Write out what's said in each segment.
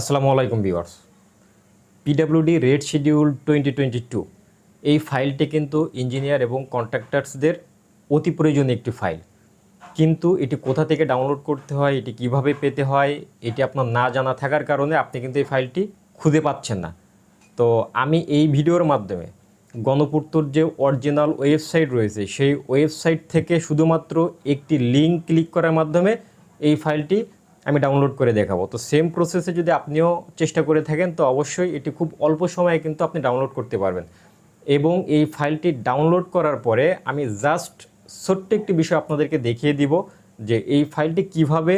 আসসালামু আলাইকুম viewers. PWD rate schedule twenty twenty two এই ফাইলটি কিন্তু ইঞ্জিনিয়ার এবং কন্ট্রাক্টার্সদের অতি প্রয়োজনীয় একটি ফাইল। কিন্তু এটি কোথা থেকে ডাউনলোড করতে হয়, এটি কীভাবে পেতে হয়, এটি আপনার না জানা থাকার কারণে আপনি কিন্তু এই ফাইলটি খুঁজে পাচ্ছেন না। তো আমি এই ভিডিওর মাধ্যমে গণপূর্তর যে অরিজিনাল ওয়েবসাইট রয়েছে, সেই ওয়েবসাইট থেকে শুধুমাত্র একটি লিঙ্ক ক্লিক করার মাধ্যমে এই ফাইলটি আমি ডাউনলোড করে দেখাবো। তো সেম প্রসেসে যদি আপনিও চেষ্টা করে থাকেন, তো অবশ্যই এটি খুব অল্প সময়ে কিন্তু আপনি ডাউনলোড করতে পারবেন। এবং এই ফাইলটি ডাউনলোড করার পরে আমি জাস্ট ছোট্ট একটি বিষয় আপনাদেরকে দেখিয়ে দিব যে এই ফাইলটি কীভাবে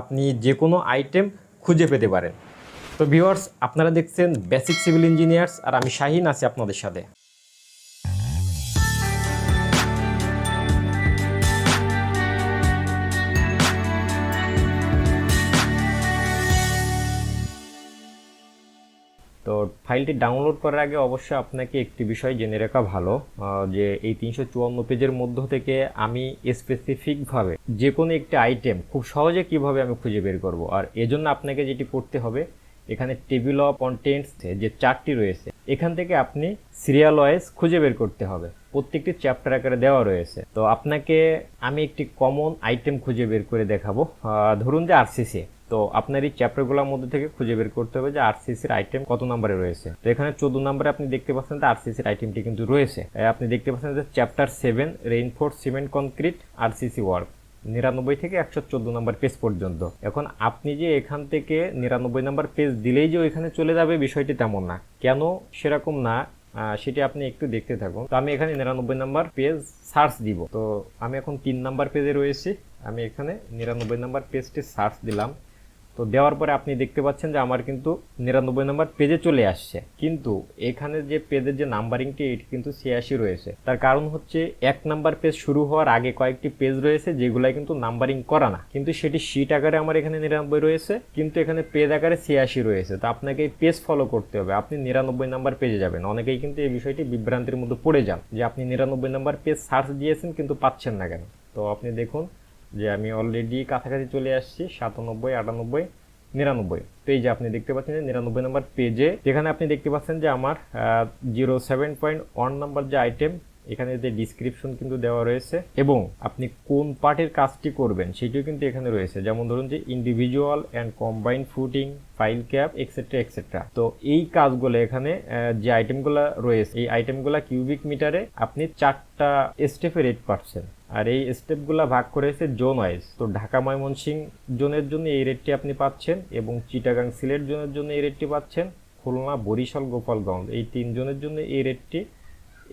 আপনি যে কোনো আইটেম খুঁজে পেতে পারেন। তো ভিউয়ার্স আপনারা দেখছেন বেসিক সিভিল ইঞ্জিনিয়ার্স আর আমি শাহিন আছি আপনাদের সাথে। ফাইলটি ডাউনলোড করার আগে অবশ্যই আপনাকে একটি বিষয় জেনে রাখা ভালো যে এই তিনশো চুয়ান্ন পেজের মধ্য থেকে আমি স্পেসিফিকভাবে যে কোনো একটি আইটেম খুব সহজে কীভাবে আমি খুঁজে বের করব। আর এজন্য আপনাকে যেটি করতে হবে, এখানে টেবিল অফ কন্টেন্টস যে চারটি রয়েছে, এখান থেকে আপনি সিরিয়াল ওয়াইজ খুঁজে বের করতে হবে। প্রত্যেকটি চ্যাপ্টার আকারে দেওয়া রয়েছে। তো আপনাকে আমি একটি কমন আইটেম খুঁজে বের করে দেখাবো। ধরুন যে আরসিসি তো আপনার এই চ্যাপ্টারগুলোর মধ্যে থেকে খুঁজে বের করতে হবে যে আরসিসির আইটেম কত নম্বরে রয়েছে। তো এখানে চোদ্দ নম্বরে আপনি দেখতে পাচ্ছেন যে আরসিসির আইটেমটি কিন্তু রয়েছে। আপনি দেখতে পাচ্ছেন যে chapter seven reinforce cement concrete RCC work নিরানব্বই থেকে একশো চোদ্দ নম্বর পেজ পর্যন্ত। এখন আপনি যে এখান থেকে নিরানব্বই নম্বর পেজ দিলেই যে ওইখানে চলে যাবে বিষয়টি তেমন না। কেন? সেরকম না। সেটি আপনি একটু দেখতে থাকুন। তো আমি এখানে নিরানব্বই নাম্বার পেজ সার্চ দিব। তো আমি এখন তিন নাম্বার পেজে রয়েছি। আমি এখানে নিরানব্বই নাম্বার পেজটি সার্চ দিলাম। তো দেওয়ার পরে আপনি দেখতে পাচ্ছেন যে আমার কিন্তু নিরানব্বই নাম্বার পেজে চলে আসছে। কিন্তু এখানে যে পেজের যে নাম্বারিংটি এটি কিন্তু ছিয়াশি রয়েছে। তার কারণ হচ্ছে এক নাম্বার পেজ শুরু হওয়ার আগে কয়েকটি পেজ রয়েছে যেগুলাই কিন্তু নাম্বারিং করা না। কিন্তু সেটি শিট আকারে আমার এখানে নিরানব্বই রয়েছে, কিন্তু এখানে পেজ আকারে ছিয়াশি রয়েছে। তো আপনাকে এই পেজ ফলো করতে হবে। আপনি নিরানব্বই নাম্বার পেজে যাবেন। অনেকেই কিন্তু এই বিষয়টি বিভ্রান্তির মধ্যে পড়ে যান যে আপনি নিরানব্বই নাম্বার পেজ সার্চ দিয়েছেন কিন্তু পাচ্ছেন না কেন। তো আপনি দেখুন যে আমি অলরেডি কাছাকাছি চলে আসছি, সাতানব্বই, আটানব্বই, নিরানব্বই। তো এই যে আপনি দেখতে পাচ্ছেন যে নিরানব্বই নম্বর পেজে যেখানে আপনি দেখতে পাচ্ছেন যে আমার zero seven point one number যে আইটেম এখানে যে ডিসক্রিপশন কিন্তু দেওয়া রয়েছে, এবং আপনি কোন পার্টের কাজটি করবেন সেটিও কিন্তু এখানে রয়েছে। যেমন ধরুন যে individual and combined footing pile cap extra extra তো এই কাজগুলো এখানে যে আইটেমগুলো রয়েছে, এই আইটেমগুলো কিউবিক মিটারে আপনি চারটা স্টেপে রেট পাচ্ছেন। আর এই স্টেপগুলো ভাগ করেছে জোন ওয়াইজ তো ঢাকা ময়মনসিং জোনের জন্য এই রেটটি আপনি পাচ্ছেন, এবং চিটাগাং সিলেট জোনের জন্য এই রেটটি পাচ্ছেন, খুলনা বরিশাল গোপালগঞ্জ। এই তিন জনের জন্য এই রেটটি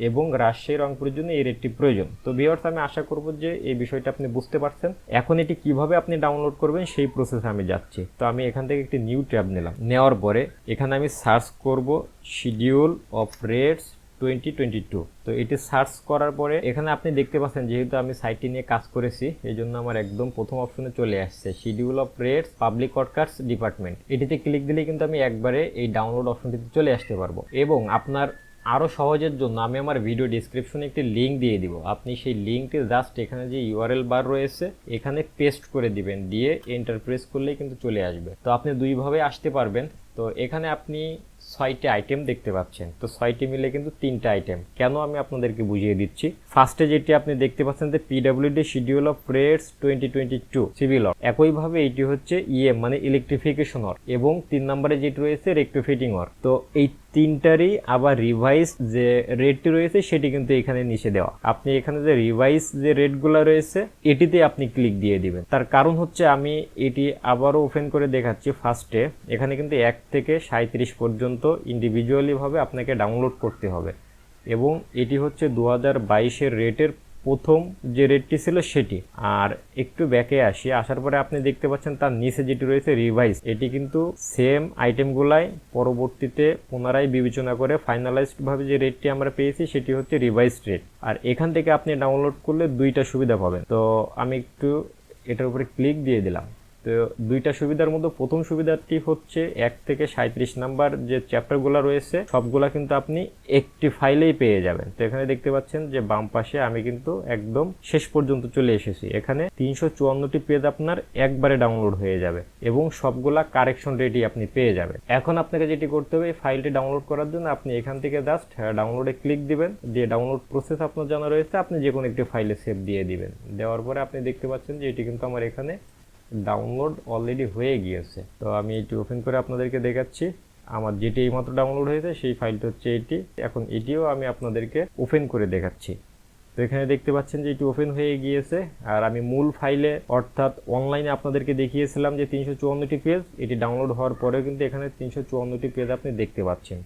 এবং রাজশাহী, রংপুরের জন্য এই রেটটি প্রয়োজন। তো ভিওর্স আমি আশা করব যে এই বিষয়টা আপনি বুঝতে পারছেন। এখন এটি কীভাবে আপনি ডাউনলোড করবেন সেই প্রসেসে আমি যাচ্ছি। তো আমি এখান থেকে একটি নিউ ট্যাব নিলাম। নেওয়ার পরে এখানে আমি সার্চ করব schedule of rates twenty twenty two তো এটি সার্চ করার পরে এখানে আপনি দেখতে পাচ্ছেন, যেহেতু আমি সাইটটি নিয়ে কাজ করেছি এই জন্য আমার একদম প্রথম অপশনে চলে আসছে schedule of rates public workers department এটিতে ক্লিক দিলেই কিন্তু আমি একবারে এই ডাউনলোড অপশনটিতে চলে আসতে পারব। এবং আপনার আরও সহজের জন্য আমি আমার ভিডিও ডিসক্রিপশনে একটি লিঙ্ক দিয়ে দিব। আপনি সেই লিঙ্কটি জাস্ট এখানে যে ইউআরএল বার রয়েছে, এখানে পেস্ট করে দিবেন, দিয়ে এন্টারপ্রেস করলেই কিন্তু চলে আসবে। তো আপনি দুইভাবে আসতে পারবেন। তো এখানে আপনি ছয়টি আইটেম দেখতে পাচ্ছেন। তো ছয়টি মিলে কিন্তু তিনটা আইটেম কেন আমি আপনাদেরকে বুঝিয়ে দিচ্ছি? ফার্স্টে যেটি আপনি দেখতে পাচ্ছেন যে PWD schedule of rates twenty twenty two civil or একইভাবে এটি হচ্ছে ইএম মানে ইলেকট্রিফিকেশন ওয়ার্ক এবং তিন নম্বরে যেটি রয়েছে রেক্টিফিটিং ওয়ার্ক তো এই তিনটারই আবার রিভাইস যে রেটটি রয়েছে, সেটি কিন্তু এখানে নিচে দেওয়া। আপনি এখানে যে রিভাইস যে রেটগুলো রয়েছে, এটিতে আপনি ক্লিক দিয়ে দিবেন। তার কারণ হচ্ছে আমি এটি আবারও ওপেন করে দেখাচ্ছি ফার্স্টে এখানে কিন্তু এক থেকে সাঁত্রিশ পর্যন্ত ইন্ডিভিজুয়ালি ভাবে আপনাকে ডাউনলোড করতে হবে। এবং এটি হচ্ছে দু হাজার বাইশের রেটের প্রথম যে রেটটি ছিল সেটি। আর একটু ব্যাকে আসি, আসার পরে আপনি দেখতে পাচ্ছেন তার নিচে যেটি রয়েছে রিভাইজ এটি কিন্তু সেম আইটেমগুলাই পরবর্তীতে পুনরায় বিবেচনা করে ফাইনালাইজড ভাবে যে রেটটি আমরা পেয়েছি, সেটি হচ্ছে রিভাইসড রেট আর এখান থেকে আপনি ডাউনলোড করলে দুইটা সুবিধা পাবেন। তো আমি একটু এটার উপরে ক্লিক দিয়ে দিলাম। তো দুইটা সুবিধার মধ্যে প্রথম সুবিধাটি হচ্ছে এক থেকে সাঁত্রিশ নাম্বার যে চ্যাপ্টারগুলো রয়েছে, সবগুলা কিন্তু আপনি একটি ফাইলেই পেয়ে যাবেন। তো এখানে দেখতে পাচ্ছেন যে বাম পাশে আমি কিন্তু একদম শেষ পর্যন্ত চলে এসেছি। এখানে তিনশো চুয়ান্নটি পেজ আপনার একবারে ডাউনলোড হয়ে যাবে এবং সবগুলা কারেকশন রেডি আপনি পেয়ে যাবেন। এখন আপনাকে যেটি করতে হবে, এই ফাইলটি ডাউনলোড করার জন্য আপনি এখান থেকে জাস্ট ডাউনলোডে ক্লিক দিবেন। দিয়ে ডাউনলোড প্রসেস আপনার জানা রয়েছে, আপনি যে কোনো একটি ফাইলে সেভ দিয়ে দিবেন। দেওয়ার পরে আপনি দেখতে পাচ্ছেন যে এটি কিন্তু আমার এখানে ডাউনলোড অলরেডি হয়ে গিয়েছে। তো আমি এটি ওপেন করে আপনাদেরকে দেখাচ্ছি। আমার যেটি এইমাত্র ডাউনলোড হয়েছে, সেই ফাইলটা হচ্ছে এটি। এখন এটিও আমি আপনাদেরকে ওপেন করে দেখাচ্ছি। তো এখানে দেখতে পাচ্ছেন যে এটি ওপেন হয়ে গিয়েছে। আর আমি মূল ফাইলে অর্থাৎ অনলাইনে আপনাদেরকে দেখিয়েছিলাম যে তিনশো চুয়ান্নটি পেজ এটি ডাউনলোড হওয়ার পরেও কিন্তু এখানে তিনশো চুয়ান্নটি পেজ আপনি দেখতে পাচ্ছেন।